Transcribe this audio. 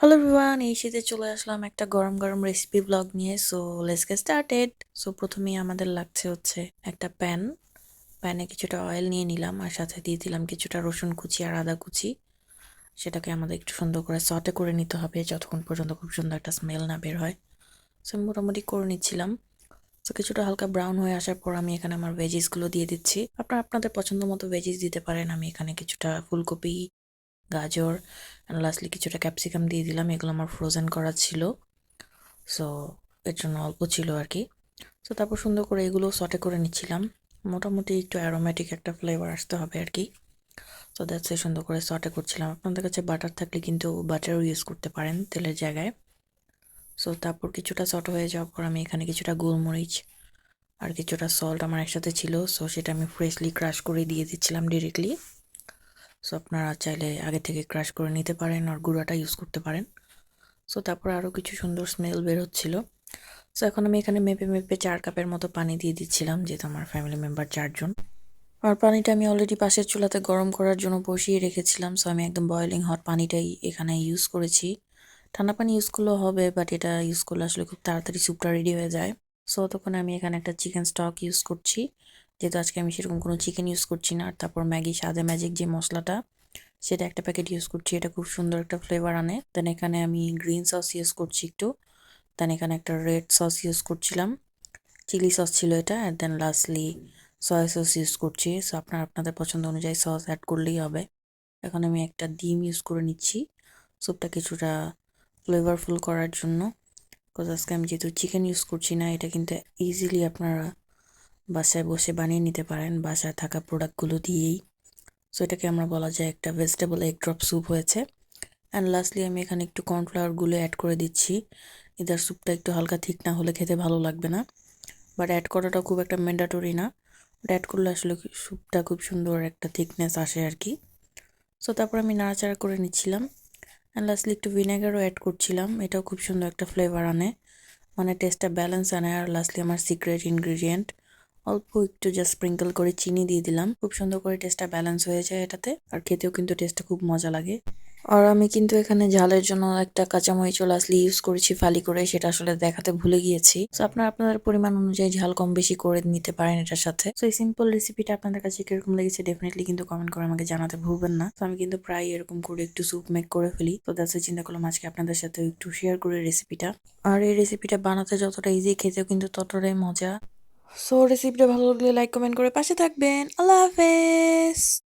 Hello everyone এই শীতে চলে আসলাম একটা গরম গরম রেসিপি ব্লগ নিয়ে so let's get started so প্রথমেই আমাদের লাগছে হচ্ছে একটা প্যান প্যানে কিছুটা অয়েল নিয়ে নিলাম, আর সাথে দিয়ে দিলাম কিছুটা রসুন কুচি আর আদা কুচি। সেটাকে আমাদের একটু সুন্দর করে সটে করে নিতে হবে, যতক্ষণ পর্যন্ত খুব সুন্দর একটা স্মেল না বের হয়। সো মোটামুটি করে নিচ্ছিলাম। সো কিছুটা হালকা ব্রাউন হয়ে আসার পর আমি এখানে আমার ভেজিসগুলো দিয়ে দিচ্ছি। আপনারা আপনাদের পছন্দ মতো ভেজিস দিতে পারেন। আমি এখানে কিছুটা ফুলকপি গাজর অ্যান্ড লাস্টলি কিছুটা ক্যাপসিকাম দিয়ে দিলাম। এগুলো আমার ফ্রোজেন করা ছিল। সো এর জন্য অল্প ছিল আর কি। সো তারপর সুন্দর করে এগুলো সটে করে নিচ্ছিলাম। মোটামুটি একটু অ্যারোমেটিক একটা ফ্লেভার আসতে হবে আর কি। সো দ্যাটস এই সুন্দর করে সটে করছিলাম। আপনাদের কাছে বাটার থাকলে কিন্তু বাটারও ইউজ করতে পারেন তেলের জায়গায়। সো তারপর কিছুটা সট হয়ে যাওয়ার পর আমি এখানে কিছুটা গোলমরিচ আর কিছুটা সল্ট আমার একসাথে ছিল। সো সেটা আমি ফ্রেশলি ক্রাশ করে দিয়ে দিচ্ছিলাম ডিরেক্টলি সো আপনারা চাইলে আগে থেকে ক্রাশ করে নিতে পারেন আর গুঁড়াটা ইউজ করতে পারেন। সো তারপর আরও কিছু সুন্দর স্মেল বের হচ্ছিল। সো এখন আমি এখানে মেপে মেপে চার কাপের মতো পানি দিয়ে দিচ্ছিলাম, যেহেতু আমার ফ্যামিলি মেম্বার চারজন। আর পানিটা আমি অলরেডি পাশের চুলাতে গরম করার জন্য বসিয়ে রেখেছিলাম। সো আমি একদম বয়েলিং হট পানিটাই এখানে ইউজ করেছি। ঠান্ডা পানি ইউজ করলেও হবে বাট এটা ইউজ করলে আসলে খুব তাড়াতাড়ি স্যুপটা রেডি হয়ে যায়। সো তখন আমি এখানে একটা চিকেন স্টক ইউজ করছি। যেহেতু আজকে আমি সেরকম কোনো চিকেন ইউজ করছি না, আর তারপর ম্যাগি, সাদে ম্যাজিক যে মশলাটা, সেটা একটা প্যাকেট ইউজ করছি। এটা খুব সুন্দর একটা ফ্লেভার আনে। দেন এখানে আমি গ্রিন সস ইউজ করছি একটু। দেন এখানে একটা রেড সস ইউজ করছিলাম। চিলি সস ছিল এটা। আর then lastly soya sauce use করছি। সো আপনার, আপনাদের পছন্দ অনুযায়ী সস অ্যাড করলেই হবে। এখন আমি একটা ডিম ইউজ করে নিচ্ছি। স্যুপটা কিছুটা ফ্লেভারফুল করার জন্য। বিকজ আজকে আমি যেহেতু চিকেন ইউজ করছি না, এটা কিন্তু ইজিলি আপনারা বাসায় বসে বানিয়ে নিতে পারেন। বাসায় থাকা প্রোডাক্টগুলো দিয়েই। সো এটাকে আমরা বলা যায় একটা ভেজিটেবল এগ ড্রপ স্যুপ হয়েছে। অ্যান্ড লাস্টলি আমি এখানে একটু কর্নফ্লাওয়ারগুলো অ্যাড করে দিচ্ছি। এদের স্যুপটা একটু হালকা ঠিক না হলে খেতে ভালো লাগবে না। বাট অ্যাড করাটা খুব একটা ম্যান্ডাটরি না। বাট অ্যাড করলে আসলে স্যুপটা খুব সুন্দর একটা থিকনেস আসে আর কি সো তারপর আমি নাড়াচাড়া করে নিচ্ছিলাম। অ্যান্ড লাস্টলি একটু ভিনেগারও অ্যাড করছিলাম। এটাও খুব সুন্দর একটা ফ্লেভার আনে। মানে টেস্টটা ব্যালেন্স আনে। আর লাস্টলি আমার সিক্রেট ইনগ্রিডিয়েন্ট অল্প একটু জাস্ট স্প্রিঙ্কল করে চিনি দিয়ে দিলাম। খুব সুন্দর করে টেস্টটা ব্যালেন্স হয়ে যায় এটাতে। আর খেতেও কিন্তু টেস্টটা খুব মজা লাগে। আর আমি কিন্তু এখানে ঝালের জন্য একটা কাঁচামরিচ লাস্টলি ইউজ করেছি ফালি করে, সেটা আসলে দেখাতে ভুলে গিয়েছি। তো আপনারা আপনাদের পরিমাণ অনুযায়ী ঝাল কম বেশি করে নিতে পারেন এটার সাথে। তো এই সিম্পল রেসিপিটা আপনাদের কাছে কীরকম লেগেছে ডেফিনেটলি কিন্তু কমেন্ট করে আমাকে জানাতে ভুলবেন না। তো আমি কিন্তু প্রায় এরকম করে একটু স্যুপ মেক করে ফেলি। তো দ্যাটস চিন্তা করলাম আজকে আপনাদের সাথে একটু শেয়ার করে রেসিপিটা আর এই রেসিপিটা বানাতে যতটা ইজি খেতেও কিন্তু ততটাই মজা। সো রেসিপিটা ভালো লাগলে লাইক কমেন্ট করে পাশে থাকবেন। আল্লাহ হাফেজ!